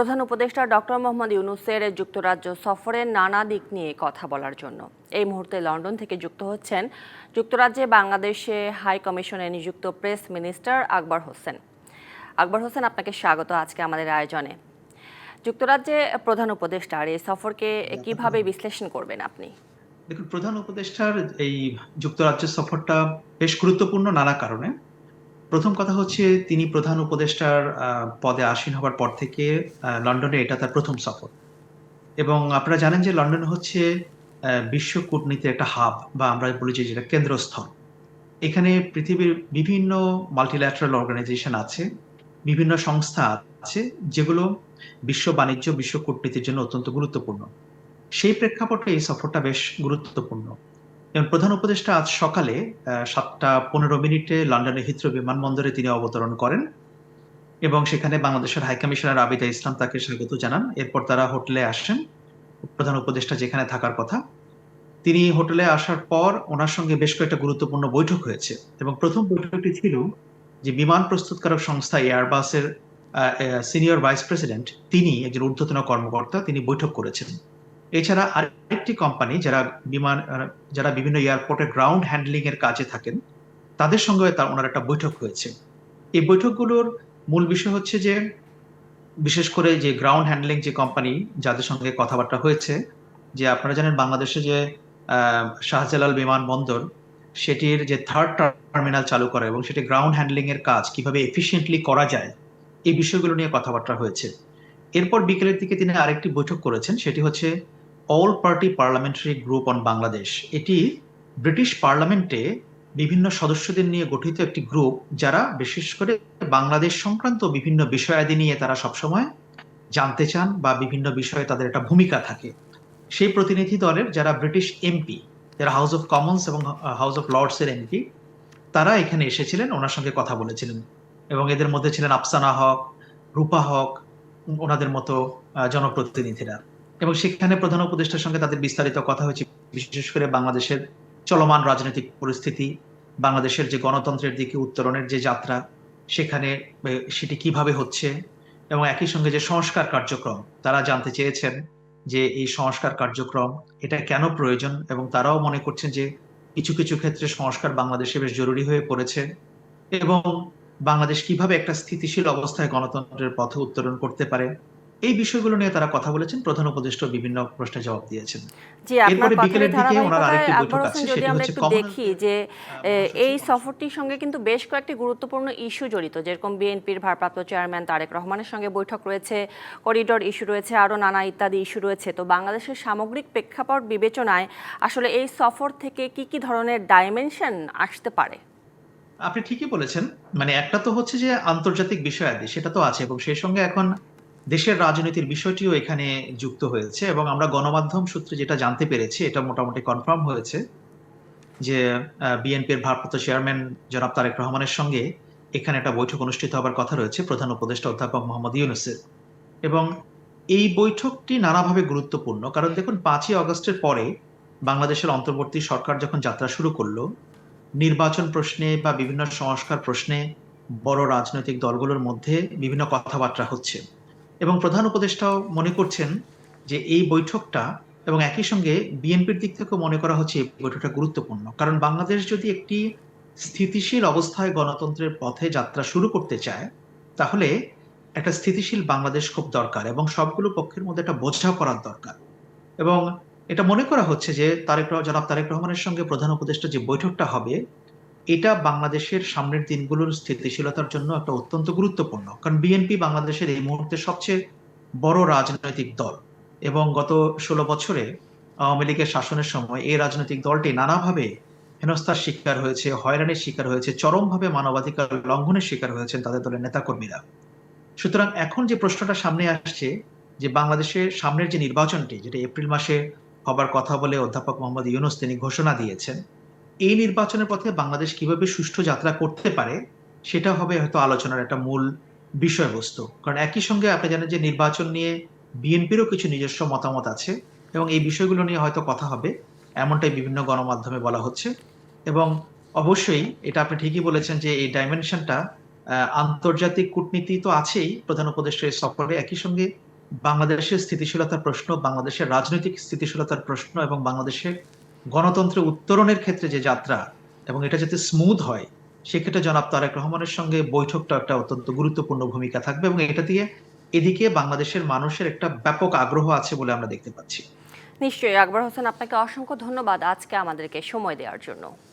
প্রধান উপদেষ্টা ডক্টর মোহাম্মদ ইউনুসের যুক্তরাজ্য সফরের নানা দিক নিয়ে কথা বলার জন্য। এই মুহূর্তে লন্ডন থেকে যুক্ত হচ্ছেন যুক্তরাজ্যে বাংলাদেশে হাই কমিশনে নিযুক্ত প্রেস মিনিস্টার আকবর হোসেন। আকবর হোসেন, আপনাকে স্বাগত আজকে আমাদের আয়োজনে। যুক্তরাজ্যে প্রধান উপদেষ্টার এই সফরকে কীভাবে বিশ্লেষণ করবেন আপনি? দেখুন, প্রধান উপদেষ্টার এই যুক্তরাজ্য সফরটা বেশ গুরুত্বপূর্ণ নানা কারণে। প্রথম কথা হচ্ছে তিনি প্রধান উপদেষ্টার পদে আসীন হবার পর থেকে লন্ডনে এটা তার প্রথম সফর। এবং আপনারা জানেন যে লন্ডন হচ্ছে বিশ্ব কূটনীতির একটা হাব বা আমরা বলি যে যেটা কেন্দ্রস্থল। এখানে পৃথিবীর বিভিন্ন মাল্টিল্যাটারাল অর্গানাইজেশন আছে, বিভিন্ন সংস্থা আছে, যেগুলো বিশ্ব বাণিজ্য, বিশ্ব কূটনীতির জন্য অত্যন্ত গুরুত্বপূর্ণ। সেই প্রেক্ষাপটে এই সফরটা বেশ গুরুত্বপূর্ণ। এবং প্রধান উপদেষ্টা আজ সকালে সাতটা পনেরো মিনিটে লন্ডনের হিত্র বিমানবন্দরে তিনি অবতরণ করেন এবং সেখানে বাংলাদেশের হাইকমিশনার আবিদা ইসলাম তাকে স্বাগত জানান। এরপর তারা হোটেলে আসেন, প্রধান উপদেষ্টা যেখানে থাকার কথা। তিনি হোটেলে আসার পর ওনার সঙ্গে বেশ কয়েকটা গুরুত্বপূর্ণ বৈঠক হয়েছে এবং প্রথম বৈঠকটি ছিল যে বিমান প্রস্তুতকারক সংস্থা এয়ারবাসের সিনিয়র ভাইস প্রেসিডেন্ট তিনি একজন ঊর্ধ্বতন কর্মকর্তা, তিনি বৈঠক করেছেন। এছাড়া আরেকটি কোম্পানি যারা বিমান যারা বিভিন্ন এয়ারপোর্টে গ্রাউন্ড হ্যান্ডলিং এর কাজে থাকেন, তাদের সঙ্গে তার ওনার একটা বৈঠক হয়েছে। এই বৈঠকগুলোর মূল বিষয় হচ্ছে যে, বিশেষ করে যে গ্রাউন্ড হ্যান্ডলিং যে কোম্পানি যাদের সঙ্গে কথাবার্তা হয়েছে, যে আপনারা জানেন বাংলাদেশে যে শাহজালাল বিমানবন্দর, সেটির যে থার্ড টার্মিনাল চালু করা এবং সেটি গ্রাউন্ড হ্যান্ডলিং এর কাজ কীভাবে এফিশিয়েন্টলি করা যায়, এই বিষয়গুলো নিয়ে কথাবার্তা হয়েছে। এরপর বিকেলের দিকে তিনি আরেকটি বৈঠক করেছেন, সেটি হচ্ছে all party parliamentary group on Bangladesh. এটি ব্রিটিশ পার্লামেন্টে বিভিন্ন সদস্যদের নিয়ে গঠিত একটি গ্রুপ, যারা বিশেষ করে বাংলাদেশ সংক্রান্ত বিভিন্ন বিষয়াদি নিয়ে তারা সবসময় জানতে চান বা বিভিন্ন বিষয়ে তাদের একটা ভূমিকা থাকে। সেই প্রতিনিধি দলের যারা ব্রিটিশ এমপি, যারা হাউস অফ কমন্স এবং হাউস অফ লর্ডস এর এমপি, তারা এখানে এসেছিলেন, ওনার সঙ্গে কথা বলেছিলেন। এবং এদের মধ্যে ছিলেন আফসানা হক, রূপা হক ওনাদের মতো জনপ্রতিনিধিরা। এবং সেখানে প্রধান উপদেষ্টার সঙ্গে তাদের বিস্তারিত কথা হয়েছে, বিশেষ করে বাংলাদেশের চলমান রাজনৈতিক পরিস্থিতি, বাংলাদেশের যে গণতন্ত্রের দিকে উত্তরণের যে যাত্রা, সেখানে সেটি কীভাবে হচ্ছে এবং একই সঙ্গে যে সংস্কার কার্যক্রম, তারা জানতে চেয়েছেন যে এই সংস্কার কার্যক্রম, এটা কেন প্রয়োজন এবং তারাও মনে করছেন যে কিছু কিছু ক্ষেত্রে সংস্কার বাংলাদেশে বেশ জরুরি হয়ে পড়েছে এবং বাংলাদেশ কীভাবে একটা স্থিতিশীল অবস্থায় গণতন্ত্রের পথে উত্তরণ করতে পারে এই বিষয়গুলো নিয়ে তারা কথা বলেছেন। প্রধান উপদেষ্টা বিভিন্ন প্রশ্নের জবাব দিয়েছেন। জি আপনার এরপরে বিকেলের দিকে ওনার আরেকটি বৈঠক আছে, সেটি হচ্ছে দেখি যে এই সফরটির সঙ্গে কিন্তু বেশ কয়েকটি গুরুত্বপূর্ণ ইস্যু জড়িত যেরকম বিএনপির ভারপ্রাপ্ত চেয়ারম্যান তারেক রহমানের সঙ্গে বৈঠক রয়েছে করিডোর ইস্যু রয়েছে আরও নানা ইত্যাদি ইস্যু রয়েছে। তো বাংলাদেশের সামগ্রিক প্রেক্ষাপট বিবেচনায় আসলে এই সফর থেকে কি কি ধরনের ডাইমেনশন আসতে পারে? আপনি ঠিকই বলেছেন। মানে একটা তো হচ্ছে যে আন্তর্জাতিক বিষয়াদি সেটা তো আছে এবং সেই সঙ্গে এখন দেশের রাজনীতির বিষয়টিও এখানে যুক্ত হয়েছে এবং আমরা গণমাধ্যম সূত্রে যেটা জানতে পেরেছি, এটা মোটামুটি কনফার্ম হয়েছে যে বিএনপির ভারপ্রাপ্ত চেয়ারম্যান জনাব তারেক রহমানের সঙ্গে এখানে একটা বৈঠক অনুষ্ঠিত হবার কথা রয়েছে প্রধান উপদেষ্টা অধ্যাপক মোহাম্মদ ইউনুসের। এবং এই বৈঠকটি নানাভাবে গুরুত্বপূর্ণ কারণ দেখুন, পাঁচই অগস্টের পরে বাংলাদেশের অন্তর্বর্তী সরকার যখন যাত্রা শুরু করল, নির্বাচন প্রশ্নে বা বিভিন্ন সংস্কার প্রশ্নে বড় রাজনৈতিক দলগুলোর মধ্যে বিভিন্ন কথাবার্তা হচ্ছে। এবং প্রধান উপদেষ্টাও মনে করছেন যে এই বৈঠকটা এবং একই সঙ্গে বিএনপির দিক থেকেও মনে করা হচ্ছে এই বৈঠকটা গুরুত্বপূর্ণ। কারণ বাংলাদেশ যদি একটি স্থিতিশীল অবস্থায় গণতন্ত্রের পথে যাত্রা শুরু করতে চায়, তাহলে একটা স্থিতিশীল বাংলাদেশ খুব দরকার এবং সবগুলো পক্ষের মধ্যে একটা বোঝাপড়ার দরকার। এবং এটা মনে করা হচ্ছে যে তারেক জনাব তারেক রহমানের সঙ্গে প্রধান উপদেষ্টা যে বৈঠকটা হবে এটা বাংলাদেশের সামনের দিনগুলোর স্থিতিশীলতার জন্য একটা অত্যন্ত গুরুত্বপূর্ণ। কারণ বিএনপি বাংলাদেশের এই মুহূর্তে সবচেয়ে বড় রাজনৈতিক দল এবং গত ষোলো বছরে আওয়ামী লীগের শাসনের সময় এই রাজনৈতিক দলটি নানাভাবে হেনস্থার শিকার হয়েছে, হয়রানির শিকার হয়েছে, চরমভাবে মানবাধিকার লঙ্ঘনের শিকার হয়েছেন তাদের দলের নেতাকর্মীরা। সুতরাং এখন যে প্রশ্নটা সামনে আসছে, যে বাংলাদেশের সামনের যে নির্বাচনটি, যেটা এপ্রিল মাসে হবার কথা বলে অধ্যাপক মোহাম্মদ ইউনুস তিনি ঘোষণা দিয়েছেন এই নির্বাচনের পথে বাংলাদেশ কীভাবে সুষ্ঠু যাত্রা করতে পারে, সেটা হবে হয়তো আলোচনার একটা মূল বিষয়বস্তু। কারণ একই সঙ্গে আপনি জানেন যে নির্বাচন নিয়ে বিএনপিরও কিছু নিজস্ব মতামত আছে এবং এই বিষয়গুলো নিয়ে হয়তো কথা হবে, এমনটাই বিভিন্ন গণমাধ্যমে বলা হচ্ছে। এবং অবশ্যই এটা আপনি ঠিকই বলেছেন যে এই ডাইমেনশনটা আন্তর্জাতিক কূটনীতি তো আছেই, প্রধান উপদেষ্টার সফরে একই সঙ্গে বাংলাদেশের স্থিতিশীলতার প্রশ্ন, বাংলাদেশের রাজনৈতিক স্থিতিশীলতার প্রশ্ন এবং বাংলাদেশের গণতন্ত্রের উত্তরণের ক্ষেত্রে যে যাত্রা এবং এটা যাতে স্মুথ হয়, সেক্ষেত্রে জনাব তারেক রহমানের সঙ্গে বৈঠকটা একটা অত্যন্ত গুরুত্বপূর্ণ ভূমিকা থাকবে এবং এটা দিয়ে এদিকে বাংলাদেশের মানুষের একটা ব্যাপক আগ্রহ আছে বলে আমরা দেখতে পাচ্ছি। নিশ্চয়ই, আকবর হোসেন, আপনাকে অসংখ্য ধন্যবাদ আজকে আমাদেরকে সময় দেওয়ার জন্য।